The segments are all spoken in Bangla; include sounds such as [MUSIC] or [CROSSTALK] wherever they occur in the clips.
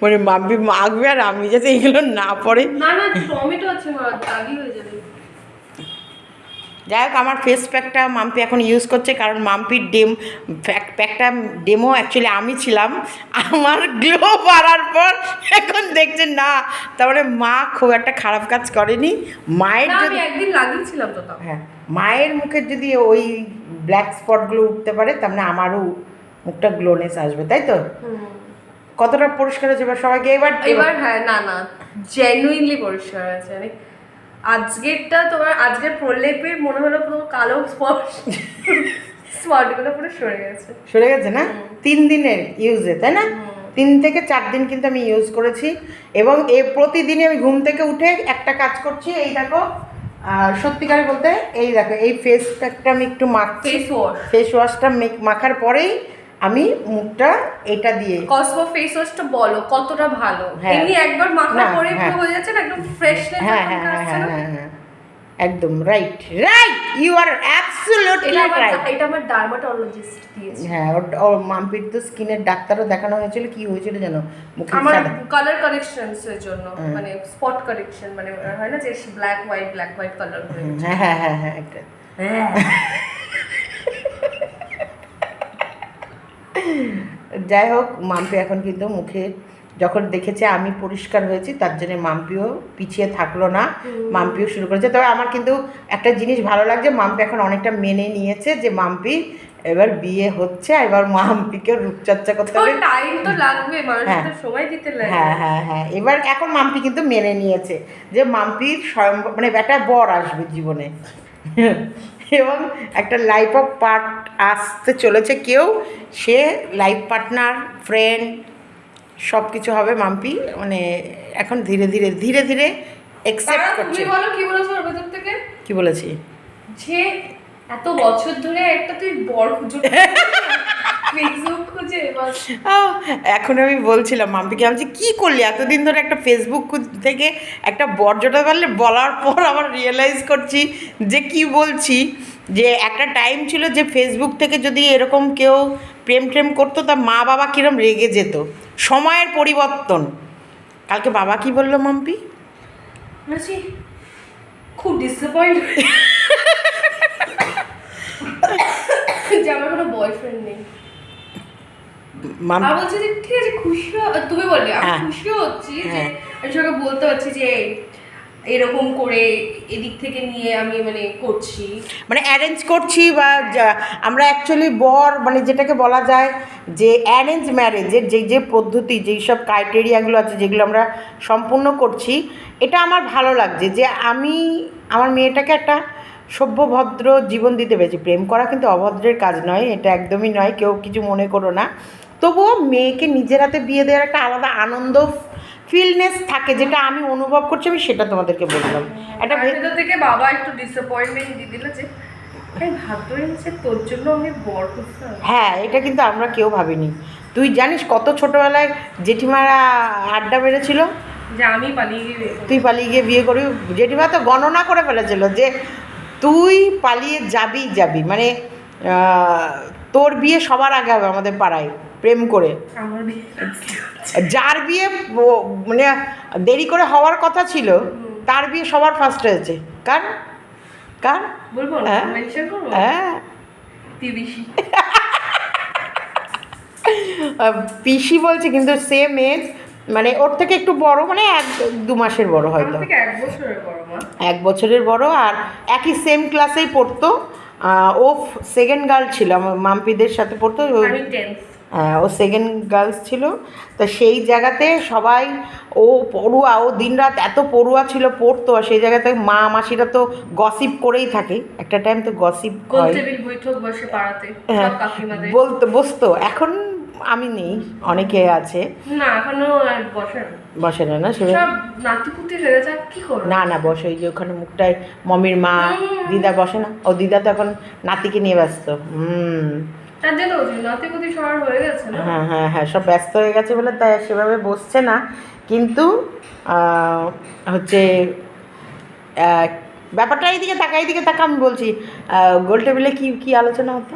মানে মাম্পি মাখবে আর আমি যাতে এগুলো না পড়ে। না না টমেটো আছে মা দাগি হয়ে যাবে। যাই হোক আমার ফেস প্যাকটা মাম্পি এখন ইউজ করছে কারণ মাম্পির ডেম প্যাক প্যাকটা ডেমো অ্যাকচুয়ালি আমি ছিলাম। আমার গ্লো বাড়ার পর এখন দেখছেন না তারপরে মা খুব একটা খারাপ কাজ করেনি। মায়ের যদি একদিন লাগিয়েছিলাম তো হ্যাঁ মায়ের মুখের যদি ওই ব্ল্যাক স্পটগুলো উঠতে পারে তার মানে আমারও মুখটা গ্লোনেস আসবে তাই তো। কতটা পরিষ্কার হচ্ছে এবার সবাইকে এবার এবার হ্যাঁ না না জেনুইনলি পরিষ্কার আছে মানে আজকেরটা তোমার আজকের প্রলেপের মনে হলো পুরো কালো স্পট। স্পটগুলো পুরো সরে গেছে। সরে গেছে না? তিন দিনের ইউজে তাই না? তিন থেকে চার দিন কিন্তু আমি ইউজ করেছি এবং এ প্রতিদিনই আমি ঘুম থেকে উঠে একটা কাজ করছি এই দেখো আর সত্যিকারে বলতে এই দেখো এই ফেস প্যাকটা আমি একটু মাখছি। ফেস ওয়াশ ফেস ওয়াশটা মাখার পরেই আমি মুখটা এটা দিয়ে কসমো ফেস ওয়াশটা বলো কতটা ভালো? হ্যাঁ। এমনি একবার মাখা না, পরে হ্যাঁ। পুরো হয়ে যাচ্ছে না একদম ফ্রেশনেস হ্যাঁ হ্যাঁ হ্যাঁ হ্যাঁ হ্যাঁ হ্যাঁ। একদম right right you are absolutely এটা আমার রাইট এটা আমার ডার্মাটোলজিস্ট দিয়েছে। হ্যাঁ ওর মাম্পির তো স্কিনের ডাক্তারও দেখানো হয়েছিল কি হয়েছিল জানো মুখে আমার কালার কারেকশনস এর জন্য। মানে স্পট কারেকশন মানে হয় না যে black white black white colour হয়ে হ্যাঁ হ্যাঁ হ্যাঁ হ্যাঁ একটা হ্যাঁ যাই হোক মাম্পি এখন কিন্তু মুখে যখন দেখেছে আমি পরিষ্কার হয়েছি তার জন্য মাম্পিও পিছিয়ে থাকল না মাম্পিও শুরু করেছে। তবে আমার কিন্তু একটা জিনিস ভালো লাগছে মাম্পি এখন অনেকটা মেনে নিয়েছে যে মাম্পি এবার বিয়ে হচ্ছে এবার মাম্পিকে রূপচর্চা করতে হবে। টাইম তো লাগবে হ্যাঁ। সময় দিতে লাগে হ্যাঁ হ্যাঁ হ্যাঁ। এবার এখন মাম্পি কিন্তু মেনে নিয়েছে যে মাম্পি স্বয়ং মানে একটা বর আসবে জীবনে। এবং একটা লাইফ অফ পার্ট আসতে চলেছে কেউ সে লাইফ পার্টনার ফ্রেন্ড সব কিছু হবে মাম্পি মানে এখন ধীরে ধীরে ধীরে ধীরে অ্যাকসেপ্ট করছে। বলো কি বলেছ ওর ভেতর থেকে? কি বলেছি? যে এত বছর ধরে একটা তুই বর খুঁজো। [LAUGHS] ফেসবুক এখন আমি বলছিলাম মাম্পিকে আমি যে কী করলি? এতদিন ধরে একটা ফেসবুক থেকে একটা বর জোটাতে পারলে বলার পর আবার রিয়েলাইজ করছি যে কি বলছি? যে একটা টাইম ছিল যে ফেসবুক থেকে যদি এরকম কেউ প্রেম প্রেম করতো তা মা বাবা কীরম রেগে যেত। সময়ের পরিবর্তন। কালকে বাবা কি বলল মাম্পি? বলছি খুব ডিসঅ্যাপয়েন্ট যে আমার কোনো বয়ফ্রেন্ড নেই। আর বলছি যে ঠিক আছে খুশি তুমি বললে আমি হ্যাঁ। খুশিও হচ্ছি যে হ্যাঁ। আমি সবাইকে বলতে পারছি যে এরকম করে এদিক থেকে নিয়ে আমি মানে করছি মানে অ্যারেঞ্জ করছি বা আমরা অ্যাকচুয়ালি বর মানে যেটাকে বলা যায় যে অ্যারেঞ্জ ম্যারেজের যে যে পদ্ধতি যেই সব ক্রাইটেরিয়াগুলো আছে যেগুলো আমরা সম্পূর্ণ করছি এটা আমার ভালো লাগছে যে আমি আমার মেয়েটাকে একটা সভ্য ভদ্র জীবন দিতে পেরেছি প্রেম করা কিন্তু অভদ্রের কাজ নয় এটা একদমই নয় কেউ কিছু মনে করো না তবুও মেয়েকে নিজের হাতে বিয়ে দেওয়ার একটা আলাদা আনন্দ ফিলনেস থাকে যেটা আমি অনুভব করছি আমি সেটা তোমাদেরকে বললাম। একটা ভেতর থেকে বাবা একটু ডিসঅ্যাপয়েন্টমেন্ট দিয়ে দিল যে তোর জন্য আমি বর হ্যাঁ এটা কিন্তু আমরা কেউ ভাবিনি। তুই জানিস কত ছোটোবেলায় জেঠিমারা আড্ডা বেড়েছিল যে আমি পালিয়ে গিয়ে তুই পালিয়ে গিয়ে বিয়ে করবি। জেঠিমা তো গণনা করে ফেলেছিল যে তুই পালিয়ে যাবি যাবি। মানে তোর বিয়ে সবার আগে হবে আমাদের পাড়ায়। প্রেম করে। যার বিয়ে মানে দেরি করে হওয়ার কথা ছিল তার বিয়ে সবার ফার্স্ট হয়েছে। কার? কার? বলব? হ্যাঁ। হ্যাঁ। পিসি। বলছে কিন্তু সেম এজ মানে ওর থেকে একটু বড় মানে এক দু মাসের বড় হয়তো। এক বছরের বড় আর একই সেম ক্লাসেই পড়তো। ও সেকেন্ড গার্ল ছিল আমার মাম্পিদের সাথে পড়তো। ও- সেকেন্ড গার্লস ছিল। তো সেই জায়গাতে সবাই ও পড়ুয়া ও দিনরাত এত পড়ুয়া ছিল পড়তো আর সেই জায়গাতে মা মাসিরা তো গসিপ করেই থাকে। একটা টাইম তো গসিপ হয়। বলতো বসতো। এখন আমি নেই অনেকে আছে। না এখনও বসে না। বসে না না? সে সব নাতিপুতি গেছে আর কি করব? না না বসে ওই যে ওখানে মুখটায় মমির মা দিদা বসে না। ও দিদা তো এখন নাতিকে নিয়ে ব্যস্ত। হুম। তার জন্য নাতিপুতি সবার হয়ে গেছে না হ্যাঁ হ্যাঁ হ্যাঁ সব ব্যস্ত হয়ে গেছে বলে তাই সেভাবে বসছে না কিন্তু হচ্ছে ব্যাপারটা এইদিকে তাকা এইদিকে তাকা আমি বলছি গোল টেবিলে কি কি আলোচনা হতো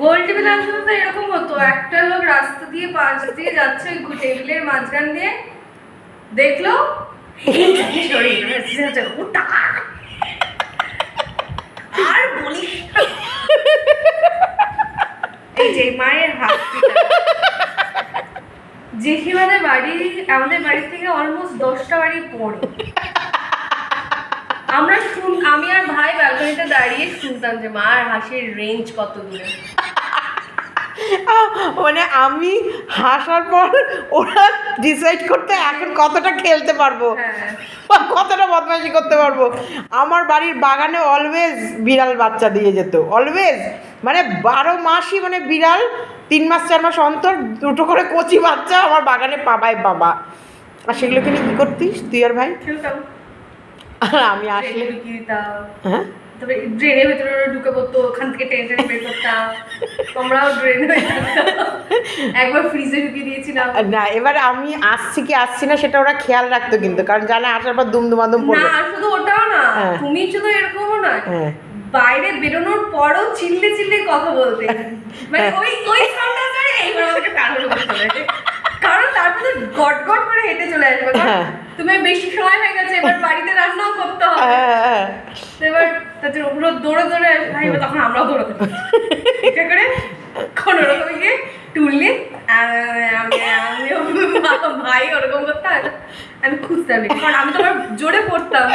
গোল টেবিল আসলে তো এরকম হতো একটা লোক রাস্তা দিয়ে পাশ দিয়ে যাচ্ছে ওই টেবিলের মাঝখান দিয়ে দেখল সরে গেছে, ওটা। আর বলিস না। এই যে মায়ের হাত জেঠিমাদের বাড়ি আমাদের বাড়ি থেকে অলমোস্ট দশটা বাড়ি পড়ে। আমরা শুন আমি আর ভাই ব্যালকনিতে দাঁড়িয়ে শুনতাম যে মার হাসির রেঞ্জ কত দূরে? মানে আমি হাসার পর ওরা ডিসাইড করতে এখন কতটা খেলতে পারব? হ্যাঁ। বা কতটা বদমাইশি করতে পারব? আমার বাড়ির বাগানে অলওয়েজ বিড়াল বাচ্চা দিয়ে যেত। অলওয়েজ মানে বারো মাসই মানে বিড়াল তিন মাস চার মাস অন্তর দুটো করে কচি বাচ্চা আমার বাগানে পাবায় বাবা। আর সেগুলোকে নিয়ে কী করতিস তুই আর ভাই? আর আমি আসলে হ্যাঁ? তবে ড্রেনের ভেতরে ঢুকে পড়তো ওখান থেকে টেনে টেনে বের করতাম। আমরাও ড্রেনে একবার ফ্রিজে ঢুকিয়ে দিয়েছিলাম। না এবার আমি আসছি কি আসছি না সেটা ওরা খেয়াল রাখতো কিন্তু কারণ জানে আসার পর দুম দুমাদুম পড়বে। না শুধু ওটাও না হ্যাঁ। তুমি শুধু এরকমও না হ্যাঁ। বাইরে বেরোনোর পরও চিল্লে চিল্লে কথা বলতে। [LAUGHS] মানে ওই ওই সাউন্ডটা আমাকে কারণ তারপরে গট গট করে হেঁটে চলে আসবে হ্যাঁ। তুমি বেশি সময় হয়ে গেছে এবার বাড়িতে রান্নাও করতে হবে হ্যাঁ, হ্যাঁ। এবার তাদের দৌড়ে দৌড়ে ভাই তখন আমরাও দৌড়াতে এটা করে কোনো রকম গিয়ে আমি ভাই ওরকম করতে আমি খুঁজতাম। কারণ আমি তো জোরে পড়তাম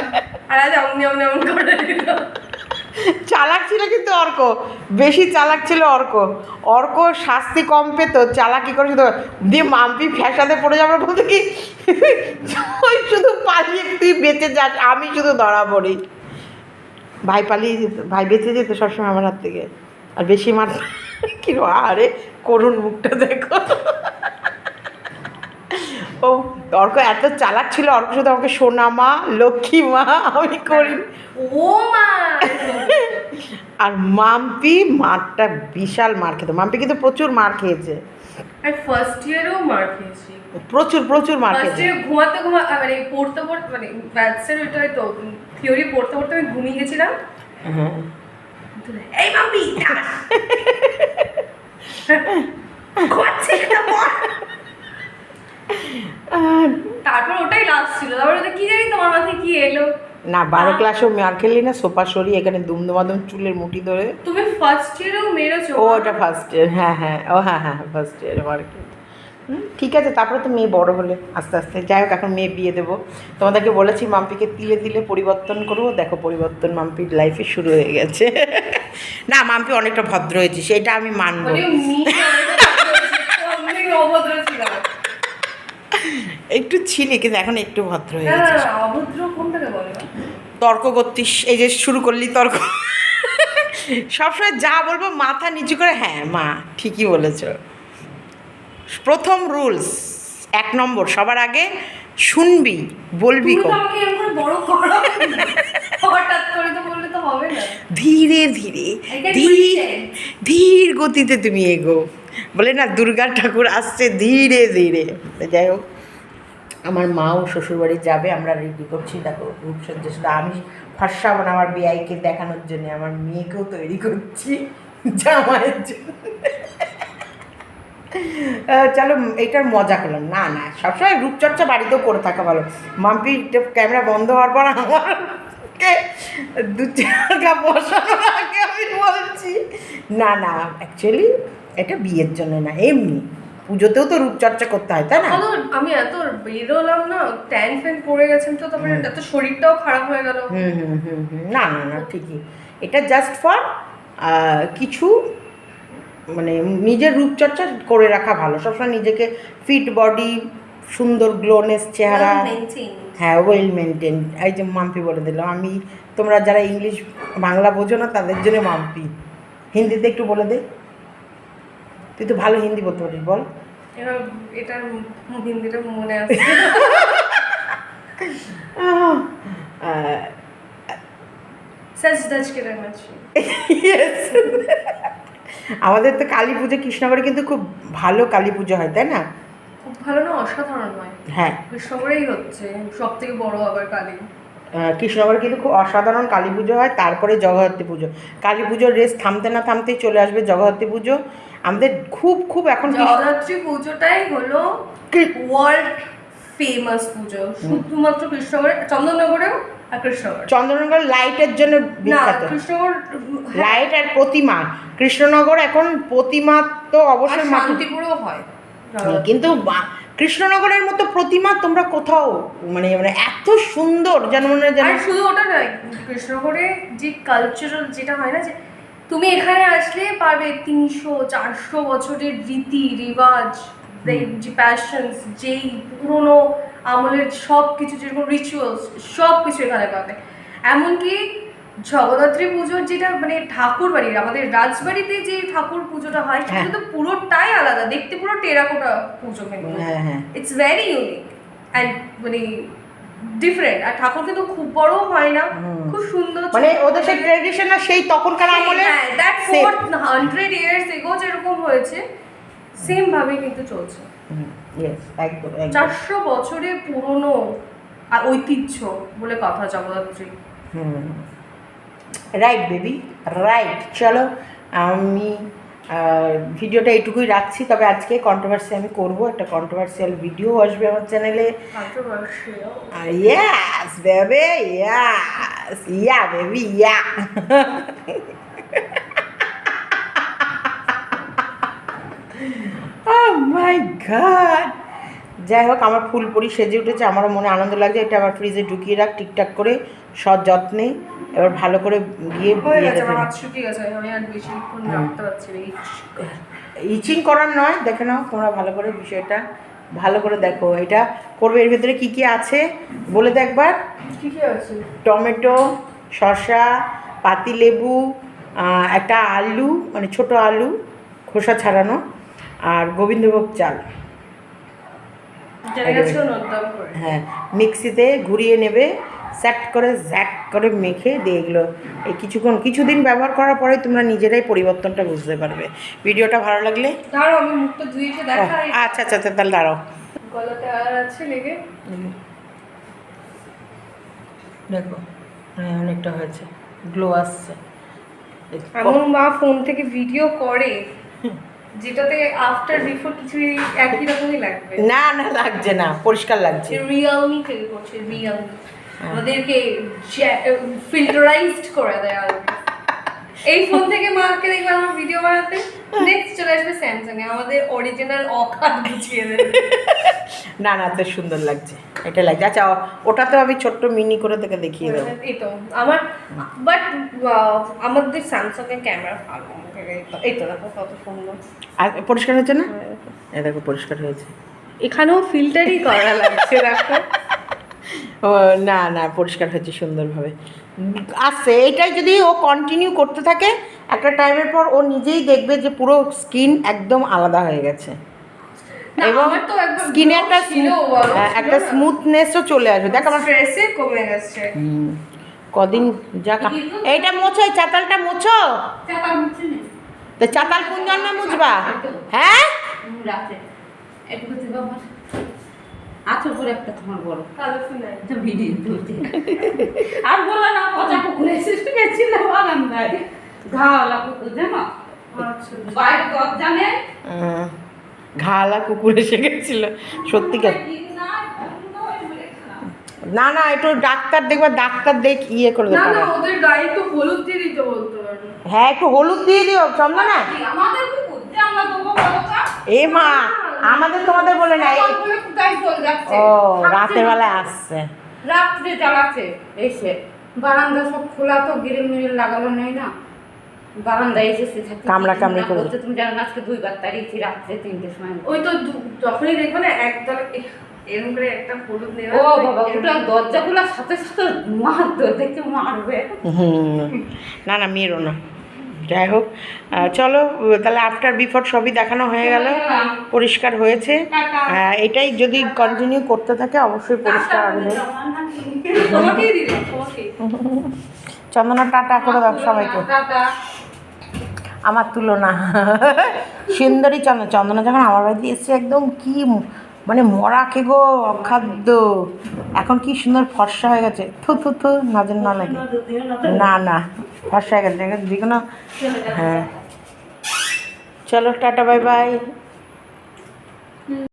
আর আজ অমনি অমনি এমন করে চালাক ছিল কিন্তু অর্ক। বেশি চালাক ছিল অর্ক। অর্ক শাস্তি কম পেত, চালাকি করে শুধু দিয়ে মাম্পি ফ্যাসাতে পড়ে যাবে বলতে কি? শুধু পালিয়ে তুই বেঁচে যাস, আমি শুধু ধরা পড়ি। ভাই পালিয়ে যেত, ভাই বেঁচে যেত সবসময় আমার হাত থেকে। আর বেশি মার [LAUGHS] কি আরে করুন মুখটা দেখো। ও, অর্ক এত চালাক ছিল, অর্ক শুধু আমাকে সোনা মা, লক্ষ্মী মা, আমি করি ও মা আর মাম্পি মারটা বিশাল মার খেত। মাম্পি কিন্তু প্রচুর মার খেয়েছে। আর ফার্স্ট ইয়ারেও মার খেয়েছি। প্রচুর প্রচুর মার খেয়েছে। ঘুমাতে ঘুমা মানে পড়তে পড়তে মানে ম্যাথসের ওইটা হয়তো থিওরি পড়তে পড়তে আমি ঘুমিয়ে গেছিলাম। এই মাম্পি তারপর ওটাই লাস্ট ছিল। তারপর কি জানি তোমার মাথায় কি এলো? না বারো ক্লাসেও মার খেললি না সোপা সরি এখানে দুমদুমাদুম চুলের মুঠি ধরে। তুমি ফার্স্ট ইয়ারেও মেরেছো ও ওটা ফার্স্ট ইয়ার হ্যাঁ হ্যাঁ ও হ্যাঁ হ্যাঁ ফার্স্ট ইয়ার মার খেয়েছে হুম, ঠিক আছে তারপরে তো মেয়ে বড় হলে আস্তে আস্তে। যাই হোক এখন মেয়ে বিয়ে দেবো। তোমাদেরকে বলেছি মাম্পিকে তিলে তিলে পরিবর্তন করব। দেখো পরিবর্তন মাম্পির লাইফে শুরু হয়ে গেছে। না মাম্পি অনেকটা ভদ্র হয়েছে সেটা আমি মানবো। মানে একটু ছিলি কিন্তু এখন একটু ভদ্র হয়ে গেছে। অভদ্র কোনটাকে বলে? না তর্ক করতিস এই যে শুরু করলি তর্ক। সবসময় যা বলব মাথা নিচু করে হ্যাঁ মা ঠিকই বলেছ। প্রথম রুলস এক নম্বর সবার আগে শুনবি বলবি ধীরে ধীরে ধীর ধীর গতিতে তুমি এগো। বলে না দুর্গা ঠাকুর আসছে ধীরে ধীরে। যাই হোক। আমার মাও শ্বশুরবাড়ি যাবে, আমরা রেডি করছি। দেখো রূপসজ্জা শুধু আমি ফর্সা মানে আমার বিআইকে দেখানোর জন্য, আমার মেয়েকেও তৈরি করছি জামাইয়ের জন্য। চলো, এটার মজা করলাম। না না, সবসময় রূপচর্চা বাড়িতেও করে থাকা ভালো। মাম্পি ক্যামেরা বন্ধ হওয়ার পর আমারকে দু চাকা বসানোর আগে আমি বলছি, না না অ্যাকচুয়ালি এটা বিয়ের জন্য না, এমনি। পুজোতেও তো রূপচর্চা করতে হয় তাই না? আমি এত বেরোলাম না ট্যান ফ্যান পড়ে গেছেন তো তারপরে এত শরীরটাও খারাপ হয়ে গেল। হুম হুম হুম হুম না না না ঠিকই। এটা জাস্ট ফর কিছু মানে নিজের রূপচর্চা করে রাখা ভালো। সবসময় নিজেকে ফিট বডি সুন্দর গ্লোনেস চেহারা। হ্যাঁ ওয়েল মেনটেন এই যে মাম্পি বলে দিলাম আমি তোমরা যারা ইংলিশ বাংলা বোঝো না তাদের জন্য মাম্পি। হিন্দিতে একটু বলে দে। তুই তো ভালো হিন্দি বলতে পারিস বল। এবার এটা হিন্দিটা মনে আছে। সাজ দাজ কে রাখনা আমাদের তো কালী পুজো কৃষ্ণগড়ে কিন্তু খুব ভালো কালী পুজো হয় তাই না? খুব ভালো না অসাধারণ হয়। হ্যাঁ। কৃষ্ণগড়েই হচ্ছে সব থেকে বড় আবার কালী। কৃষ্ণনগরে কিন্তু খুব অসাধারণ কালী পুজো হয় তারপরে জগদ্ধাত্রী পুজো। কালী পুজোর রেস থামতে না থামতেই চলে আসবে জগদ্ধাত্রী পুজো। আমাদের খুব খুব এখন জগদ্ধাত্রী পুজোটাই হলো ওয়ার্ল্ড ফেমাস পুজো। শুধুমাত্র কৃষ্ণনগরে চন্দননগরেও চন্দ্রনগর লাইটের জন্য না বিখ্যাত। হ্যাঁ, লাইট আর প্রতিমা। কৃষ্ণনগর এখন প্রতিমা তো অবশ্যই শান্তিপুরেও হয়। কিন্তু কৃষ্ণনগরের মতো প্রতিমা তোমরা কোথাও মানে মানে এত সুন্দর যেন মনে হয় আর শুধু ওটা নয় কৃষ্ণনগরে যে কালচারাল যেটা হয় না যে তুমি এখানে আসলে পারবে তিনশো চারশো বছরের রীতি এই যে প্যাশনস যেই পুরনো আমলের সব কিছু যেরকম রিচুয়ালস সব কিছু এখানে পাবে। এমনকি জগদ্ধাত্রী পুজোর যেটা মানে ঠাকুর বাড়ির আমাদের রাজবাড়িতে যে ঠাকুর পুজোটা হয় সেটা হ্যাঁ। তো পুরোটাই আলাদা। দেখতে পুরো টেরাকোটা পুজো কিন্তু। ইটস ভেরি ইউনিক অ্যান্ড মানে ডিফারেন্ট আর ঠাকুর কিন্তু খুব বড় হয় না খুব সুন্দর মানে ওদের সেই ট্রেডিশনাল সেই তখনকার আমলে that four hundred years ago যেরকম হয়েছে সেম ভাবে কিন্তু চলছে। চারশো বছরের পুরনো আর ঐতিহ্য বলে কথা জগদ্ধাত্রী হুম। রাইট বেবি রাইট চলো আমি ভিডিওটা এইটুকুই রাখছি তবে আজকে কন্ট্রোভার্সি আমি করব একটা কন্ট্রোভার্সিয়াল ভিডিও আসবে আমার চ্যানেলে ইয়াস বেবে ইয়াস ইয়া বেবি ইয়া my যাই হোক আমার ফুল পরি সেজে উঠেছে আমারও মনে আনন্দ লাগছে এটা আমার ফ্রিজে ঢুকিয়ে রাখ ঠিকঠাক করে সৎ যত্নে এবার ভালো করে গিয়ে হয়ে গেছে আমার হাত শুকিয়ে গেছে আমি আর বেশিক্ষণ রাখতে পারছি না ইচিং করার নয় দেখে নাও তোমরা ভালো করে বিষয়টা ভালো করে দেখো এটা করবে এর ভেতরে কি কি আছে বলে দে একবার। কি কি আছে? টমেটো শসা পাতিলেবু একটা আলু মানে ছোট আলু খোসা ছাড়ানো আর গোবিন্দভোগ চাল। হ্যাঁ মিক্সিতে ঘুরিয়ে নেবে স্যাট করে জ্যাক করে মেখে দিয়ে এগুলো এই কিছুক্ষণ কিছুদিন ব্যবহার করার পরে তোমরা নিজেরাই পরিবর্তনটা বুঝতে পারবে। ভিডিওটা ভালো লাগলে? আচ্ছা আচ্ছা আচ্ছা তাহলে দাঁড়াও। গলাতে আর আছে লেগে? দেখো হ্যাঁ অনেকটা হয়েছে। গ্লো আসছে। এমন মা ফোন থেকে ভিডিও করে যেটাতে আফটার বিফোর কিছুই একই রকমই লাগবে। না না লাগছে না পরিষ্কার লাগছে। রিয়েলমি থেকে করছে রিয়েলমি আমাদেরকে ফিল্টারাইজড করে দেয় আর এই ফোন থেকে মাকে দেখবে আমার ভিডিও বানাতে। নেক্সট চলে আসবে স্যামসাং এ আমাদের অরিজিনাল অকাত গুছিয়ে দেবে। না না তো সুন্দর লাগছে। এটা লাগছে। আচ্ছা ও- ওটাতেও আমি ছোট্ট মিনি করে তোকে দেখিয়ে দেবো। এই তো আমার বাট আমাদের স্যামসাং এর ক্যামেরা ভালো। এই তো- এই তো দেখো কত সুন্দর। আর পরিষ্কার হচ্ছে না? এই দেখো পরিষ্কার হয়েছে। এখানেও ফিল্টারই করা লাগছে দেখো। ও না না পরিষ্কার হয়েছে সুন্দরভাবে। আসছে এটাই যদি ও কন্টিনিউ করতে থাকে একটা টাইমের পর ও নিজেই দেখবে যে পুরো স্কিন একদম আলাদা হয়ে গেছে। এবং স্কিনে একটা হ্যাঁ, একটা স্মুথনেসও চলে আসবে। দেখ আমার কমে গেছে। কদিন যা কা- এইটা মোছো এই চাতালটা মোছো? তো চাতাল কোন জন্য মুছবা? হ্যাঁ? আমার আছো করে একটা তোমার বড় কালারফুল একটা ভিডিও তুলতে। আর বলো না পচা পুকুরে এসে আরামদায় ঘাওয়ালা পুকুর জানো? আচ্ছা বাইরে দরজা নেই ঘালা কুকুর এসে গেছিল সত্যিকার না না একটু ডাক্তার দেখবা ডাক্তার দেখ ইয়ে করে না না ওদের গায়ে তো হলুদ দিয়ে দিতে বলতো হ্যাঁ একটু হলুদ দিয়ে দিও চন্দনা। আমাদের এ মা আমাদের তোমাদের বলে না এই- বলে কোথায় চলে যাচ্ছে? ও রাতের বেলায় আসছে। রাত্রে জ্বালাচ্ছে। এসে বারান্দা সব খোলা তো গিরিল মিরিল লাগানো নেই না। বারান্দা এসেছে কামড়া কামড়ি করে। বলছে, তুমি জানো না আজকে দুইবার তাড়িয়েছি রাত্রে তিনটের সময়। ওই তো দু- যখনই দেখবে না একদম এরকম করে একটা হলুদ নেওয়া ও বাবা ওটা দরজা সাথে সাথে মারতো দেখে মারবে। হুম না না মেয়েরও না। যাই হোক চলো তাহলে আফটার বিফোর সবই দেখানো হয়ে গেল পরিষ্কার হয়েছে। এটাই যদি কন্টিনিউ করতে থাকে অবশ্যই পরিষ্কার আসবে চন্দনা টাটা করে দাও সবাইকে। আমার তুলনা। সুন্দরী চন্দনা চন্দনা যখন আমার বাড়িতে এসছে একদম কি মানে মরা কে গো অখাদ্য? এখন কি সুন্দর ফর্সা হয়ে গেছে। থু থু থু, নজর না লাগে। না না, ফর্সা হয়ে গেছে। যে কোনো হ্যাঁ। চলো, টাটা, বাই বাই।